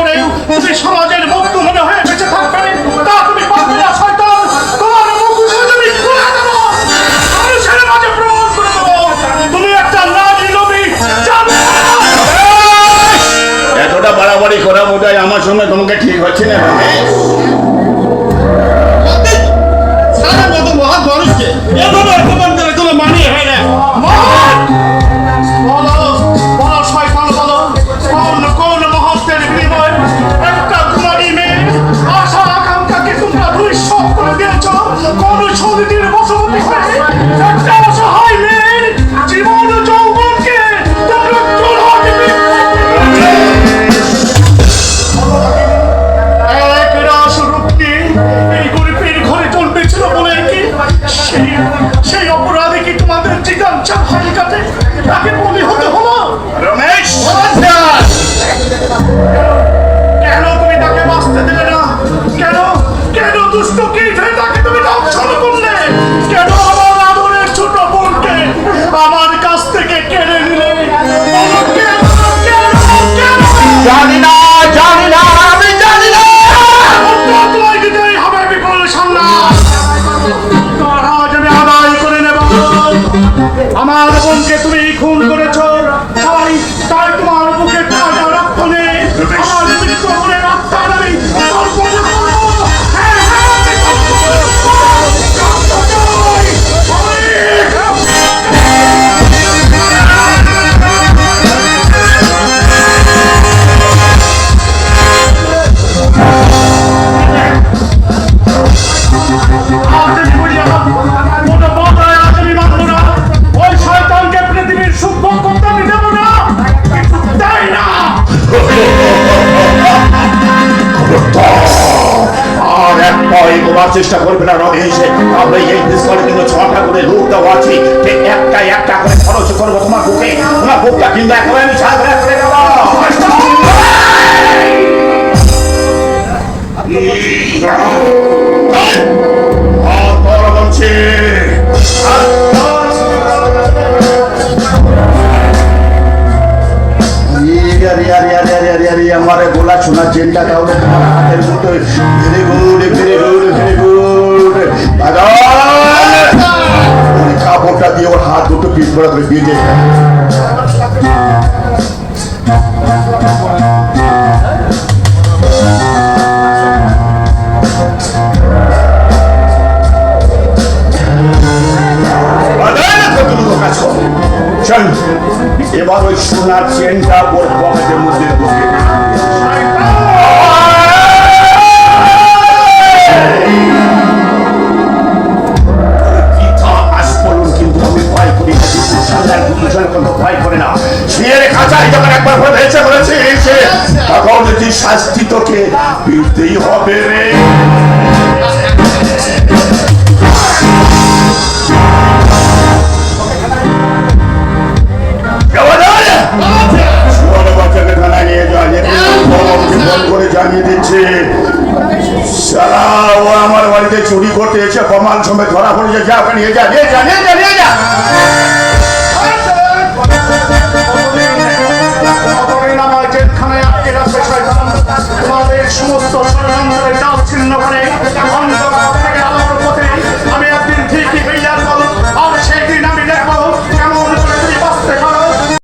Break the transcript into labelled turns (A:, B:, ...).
A: করেও যে সমাজের মুক্ত মনে হয়ে বেঁচে থাকবে, তা তুমি একটা
B: এতটা বাড়াবাড়ি করা বোধ আমার সঙ্গে তোমাকে ঠিক হচ্ছে না। জানি না জানি না আমি জানি না।
A: আমার বোনকে তুমি খুন করেছ।
B: পয় চেষ্টা করবে না রমেশ তবে এই পিস্তলে কিন্তু ছটা করে লোক দেওয়া আছে একটা একটা করে খরচ করব তোমার বুকে, তোমার বুকটা কিন্তু একেবারে আমি ছাড় করে দেবো। আরে রিয়া রিয়া রিয়া রিয়া রিয়া আমার গোলা শোনা চেনটা তাহলে তোমার হাতের মতো। Very good very good very good. কাপড়টা দিয়ে ওর হাত দুটো পিস করে ধরে সোনার চেনটা ওর পকেটের মধ্যে ঢুকে কিন্তু আমি ভয় করি না, কিন্তু সাধারণ পুরুষের কোনো ভয় করে না। শিয়ের খাঁচায় যখন একবার করে ভেসে করেছিস, তখন যে শাস্তি তোকে দিতেই হবে রে। চুরি করতে এসে কমাল সময় ধরা পড়ে যা যা নিয়ে যা নিয়ে যা নিয়ে যা নিয়ে যা